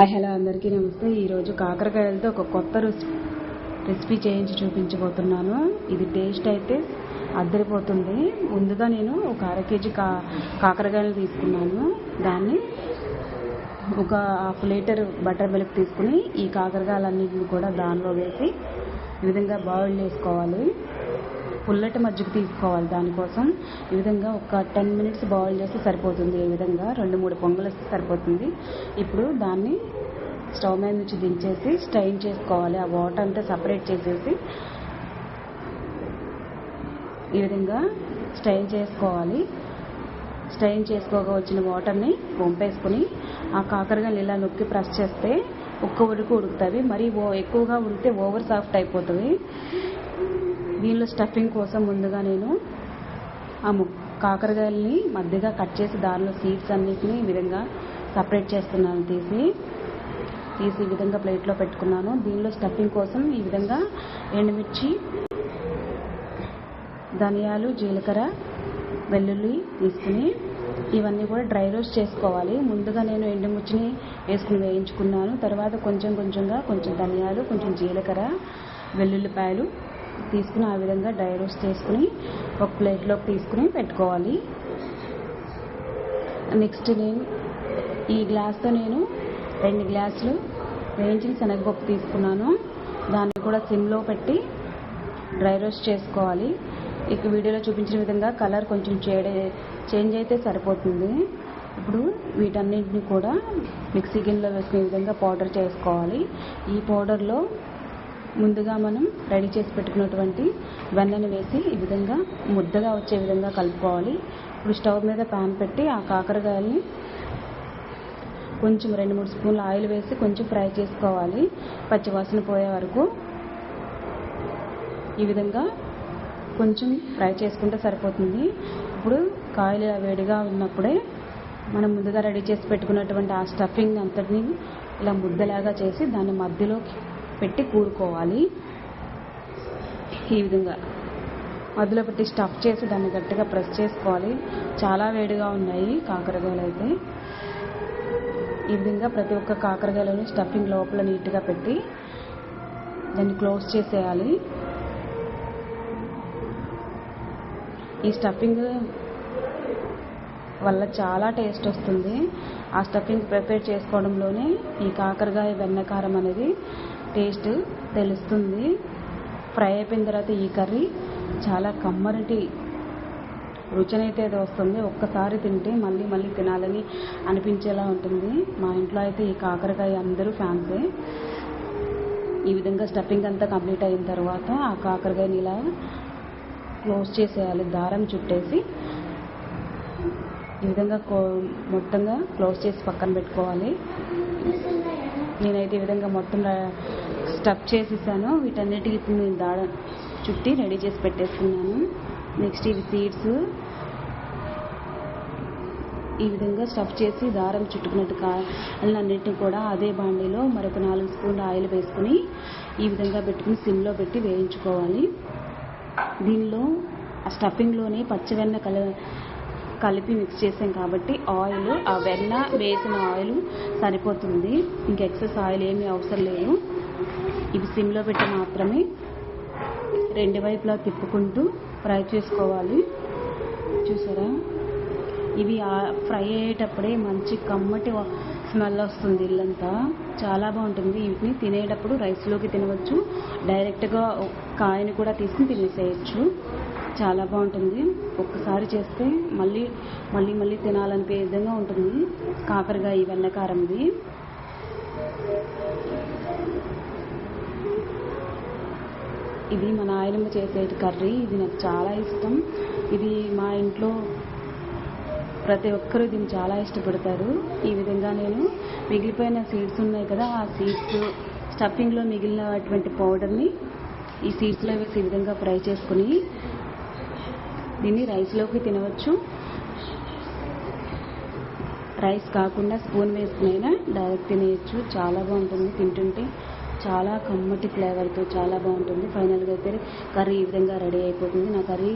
నమస్తే. ఈరోజు కాకరకాయలతో ఒక కొత్త రెసిపీ రెసిపీ చేయించి చూపించబోతున్నాను. ఇది టేస్ట్ అయితే అద్దరిపోతుంది. ముందుగా నేను ఒక అర కేజీ కా కాకరకాయలు తీసుకున్నాను. దాన్ని ఒక హాఫ్ లీటర్ బటర్ మిల్క్ తీసుకుని ఈ కాకరకాయలన్నింటిని కూడా దానిలో వేసి ఈ విధంగా బాయిల్ చేసుకోవాలి. పుల్లటి మజ్జిగ తీసుకోవాలి దానికోసం. ఈ విధంగా ఒక టెన్ మినిట్స్ బాయిల్ చేస్తే సరిపోతుంది. ఈ విధంగా రెండు మూడు పొంగలు వస్తే సరిపోతుంది. ఇప్పుడు దాన్ని స్టవ్ మీద నుంచి దించేసి స్టైన్ చేసుకోవాలి. ఆ వాటర్ అంతా సపరేట్ చేసేసి ఈ విధంగా స్టైన్ చేసుకోవాలి. స్టైన్ చేసుకోక వచ్చిన వాటర్ని వంపేసుకొని ఆ కాకరకాయలు ఇలా నొక్కి ప్రెస్ చేస్తే ఒక్క ఉడుకు ఉడుకుతుంది. మరి ఓ ఎక్కువగా ఉడికితే ఓవర్ సాఫ్ట్ అయిపోతుంది. దీనిలో స్టఫింగ్ కోసం ముందుగా నేను ఆ ము మధ్యగా కట్ చేసి దానిలో సీడ్స్ అన్నిటిని ఈ విధంగా సపరేట్ చేస్తున్నాను తీసి. తీసి ఈ విధంగా ప్లేట్లో పెట్టుకున్నాను. దీనిలో స్టఫింగ్ కోసం ఈ విధంగా ఎండుమిర్చి ధనియాలు జీలకర్ర వెల్లుల్లి తీసుకుని ఇవన్నీ కూడా డ్రై రోస్ట్ చేసుకోవాలి. ముందుగా నేను ఎండుమిర్చిని వేసుకుని వేయించుకున్నాను. తర్వాత కొంచెం కొంచెంగా కొంచెం ధనియాలు కొంచెం జీలకర్ర వెల్లుల్లిపాయలు తీసుకుని ఆ విధంగా డ్రై రోస్ట్ చేసుకుని ఒక ప్లేట్లోకి తీసుకుని పెట్టుకోవాలి. నెక్స్ట్ నేను ఈ గ్లాస్తో నేను రెండు గ్లాసులు వేయించిన శనగపప్పు తీసుకున్నాను. దాన్ని కూడా సిమ్లో పెట్టి డ్రై రోస్ట్ చేసుకోవాలి. ఇక వీడియోలో చూపించిన విధంగా కలర్ కొంచెం చేడే చేంజ్ అయితే సరిపోతుంది. ఇప్పుడు వీటన్నింటిని కూడా మిక్సీ గిన్నెలో వేసుకునే విధంగా పౌడర్ చేసుకోవాలి. ఈ పౌడర్లో ముందుగా మనం రెడీ చేసి పెట్టుకున్నటువంటి వెన్నను వేసి ఈ విధంగా ముద్దగా వచ్చే విధంగా కలుపుకోవాలి. ఇప్పుడు స్టవ్ మీద ప్యాన్ పెట్టి ఆ కాకరకాయల్ని కొంచెం రెండు మూడు స్పూన్లు ఆయిల్ వేసి కొంచెం ఫ్రై చేసుకోవాలి. పచ్చివాసన పోయే వరకు ఈ విధంగా కొంచెం ఫ్రై చేసుకుంటే సరిపోతుంది. ఇప్పుడు కాయలు వేడిగా ఉన్నప్పుడే మనం ముందుగా రెడీ చేసి పెట్టుకున్నటువంటి ఆ స్టఫింగ్ అంతటిని ఇలా ముద్దలాగా చేసి దాన్ని మధ్యలోకి పెట్టి కూరుకోవాలి. ఈ విధంగా మధ్యలో పెట్టి స్టఫ్ చేసి దాన్ని గట్టిగా ప్రెస్ చేసుకోవాలి. చాలా వేడిగా ఉన్నాయి కాకరకాయలు అయితే. ఈ విధంగా ప్రతి ఒక్క కాకరకాయలను స్టఫింగ్ లోపల నీట్గా పెట్టి దాన్ని క్లోజ్ చేసేయాలి. ఈ స్టఫింగ్ వల్ల చాలా టేస్ట్ వస్తుంది. ఆ స్టఫింగ్ ప్రిపేర్ చేసుకోవడంలోనే ఈ కాకరకాయ వెన్నకారం అనేది టేస్ట్ తెలుస్తుంది. ఫ్రై అయిపోయిన తర్వాత ఈ కర్రీ చాలా కమ్మరిటి రుచినైతే అది వస్తుంది. ఒక్కసారి తింటే మళ్ళీ మళ్ళీ తినాలని అనిపించేలా ఉంటుంది. మా ఇంట్లో అయితే ఈ కాకరకాయ అందరూ ఫ్యాన్సే. ఈ విధంగా స్టఫింగ్ అంతా కంప్లీట్ అయిన తర్వాత ఆ కాకరకాయని ఇలా క్లోజ్ చేసేయాలి. దారం చుట్టేసి ఈ విధంగా మొత్తంగా క్లోజ్ చేసి పక్కన పెట్టుకోవాలి. నేనైతే ఈ విధంగా మొత్తం స్టఫ్ చేసేసాను. వీటన్నిటికి ఇప్పుడు నేను దాడ చుట్టి రెడీ చేసి పెట్టేసుకున్నాను. నెక్స్ట్ ఇవి సీడ్స్ ఈ విధంగా స్టఫ్ చేసి దారం చుట్టుకున్నట్టు కాయలన్నింటినీ కూడా అదే బాండీలో మరొక నాలుగు స్పూన్లు ఆయిల్ వేసుకుని ఈ విధంగా పెట్టుకుని సిమ్లో పెట్టి వేయించుకోవాలి. దీనిలో ఆ స్టఫింగ్లోనే పచ్చివెన్న కల కలిపి మిక్స్ చేసాం కాబట్టి ఆయిల్ ఆ వెన్న వేసిన ఆయిల్ సరిపోతుంది. ఇంక ఎక్సెస్ ఆయిల్ ఏమీ అవసరం లేదు. ఇవి సిమ్లో పెట్టి మాత్రమే రెండు వైపులా తిప్పుకుంటూ ఫ్రై చేసుకోవాలి. చూసారా? ఇవి ఫ్రై అయ్యేటప్పుడే మంచి కమ్మటి స్మెల్ వస్తుంది ఇల్లంతా. చాలా బాగుంటుంది. వీటిని తినేటప్పుడు రైస్లోకి తినవచ్చు. డైరెక్ట్గా కాయని కూడా తీసుకుని తినేసేయచ్చు. చాలా బాగుంటుంది. ఒక్కసారి చేస్తే మళ్ళీ మళ్ళీ మళ్ళీ తినాలనిపే విధంగా ఉంటుంది. కాకరకాయ వెన్నకారంది. ఇది మా నాయనమ్మ చేసే కర్రీ. ఇది నాకు చాలా ఇష్టం. ఇది మా ఇంట్లో ప్రతి ఒక్కరూ దీన్ని చాలా ఇష్టపడతారు. ఈ విధంగా నేను మిగిలిపోయిన సీడ్స్ ఉన్నాయి కదా ఆ సీడ్స్ స్టఫింగ్లో మిగిలినటువంటి పౌడర్ని ఈ సీడ్స్లో వేసి ఈ విధంగా ఫ్రై చేసుకుని దీన్ని రైస్లోకి తినవచ్చు. రైస్ కాకుండా స్పూన్ వేసుకునైనా డైరెక్ట్ తినేయచ్చు. చాలా బాగుంటుంది తింటుంటే. చాలా కమ్మటి ఫ్లేవర్తో చాలా బాగుంటుంది. ఫైనల్గా అయితే కర్రీ ఈ విధంగా రెడీ అయిపోతుంది. నా కర్రీ